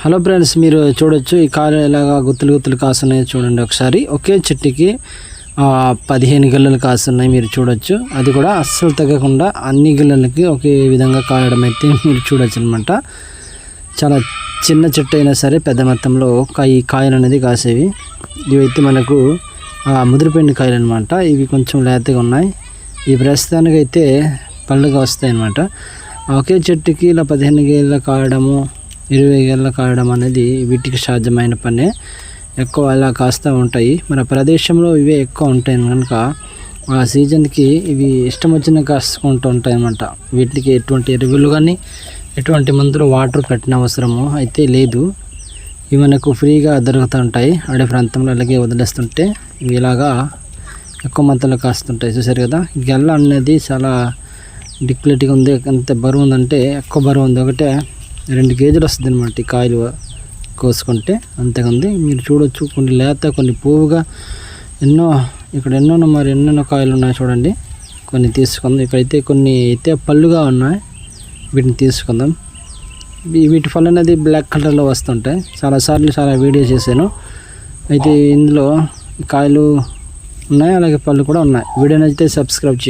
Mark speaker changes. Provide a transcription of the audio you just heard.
Speaker 1: Hello friends మీరు చూడొచ్చు ఈ కాయలు ఎలాగా గుత్తులు గుత్తులు కాస్తున్నాయి చూడండి ఒకసారి. ఒకే చెట్టుకి పదిహేను గిల్లలు కాస్తున్నాయి మీరు చూడొచ్చు. అది కూడా అస్సలు తగ్గకుండా అన్ని గిల్లలకి ఒకే విధంగా కాయడం అయితే మీరు చూడొచ్చు అనమాట చాలా చిన్న చెట్టు అయినా సరే పెద్ద మొత్తంలో కాయ కాయలు అనేది కాసేవి. ఇవైతే మనకు ఆ, ముదిరిపోయిన కాయలు అనమాట ఇవి కొంచెం లేతగా ఉన్నాయి. ఈ ప్రస్తుతానికి అయితే పళ్ళుగా వస్తాయి అనమాట ఒకే చెట్టుకి ఇలా పదిహేను గిళ్ళ కాయడము ఇరవై గేళ్ళ కాయడం అనేది వీటికి సాధ్యమైన పనే. ఎక్కువ అలా కాస్తూ ఉంటాయి. మన ప్రదేశంలో ఇవే ఎక్కువ ఉంటాయి కనుక ఆ సీజన్కి ఇవి ఇష్టం వచ్చిన కాసుకుంటూ ఉంటాయన్నమాట. వీటికి ఎటువంటి ఎరువులు కానీ ఎటువంటి మందులు వాటర్ పెట్టిన అవసరము అయితే లేదు. ఇవి మనకు ఫ్రీగా దొరుకుతూ ఉంటాయి. అడవి ప్రాంతంలో అలాగే వదిలేస్తుంటే ఇవి ఇలాగా ఎక్కువ మంతలు కాస్తుంటాయి. చూసారు కదా గెల్ల అనేది చాలా డిక్లెట్గా ఉంది. ఎంత బరువు ఉందంటే ఎక్కువ బరువు ఉంది. ఒకటే రెండు కేజీలు వస్తుంది అనమాట ఈ కాయలు కోసుకుంటే అంతగా ఉంది మీరు చూడొచ్చు కొన్ని లేత కొన్ని పువ్వుగా. ఎన్నో ఇక్కడ ఎన్నోన్నో మరి ఎన్నెన్నో కాయలు ఉన్నాయి చూడండి. కొన్ని తీసుకుందాం. ఇక్కడైతే కొన్ని అయితే పళ్ళుగా ఉన్నాయి. వీటిని తీసుకుందాం. వీటి పళ్ళు అనేది బ్లాక్ కలర్లో వస్తుంటాయి. చాలాసార్లు చాలా వీడియో చేశాను. అయితే ఇందులో కాయలు ఉన్నాయి అలాగే పళ్ళు కూడా ఉన్నాయి. వీడియోని అయితే సబ్స్క్రైబ్ చేయండి.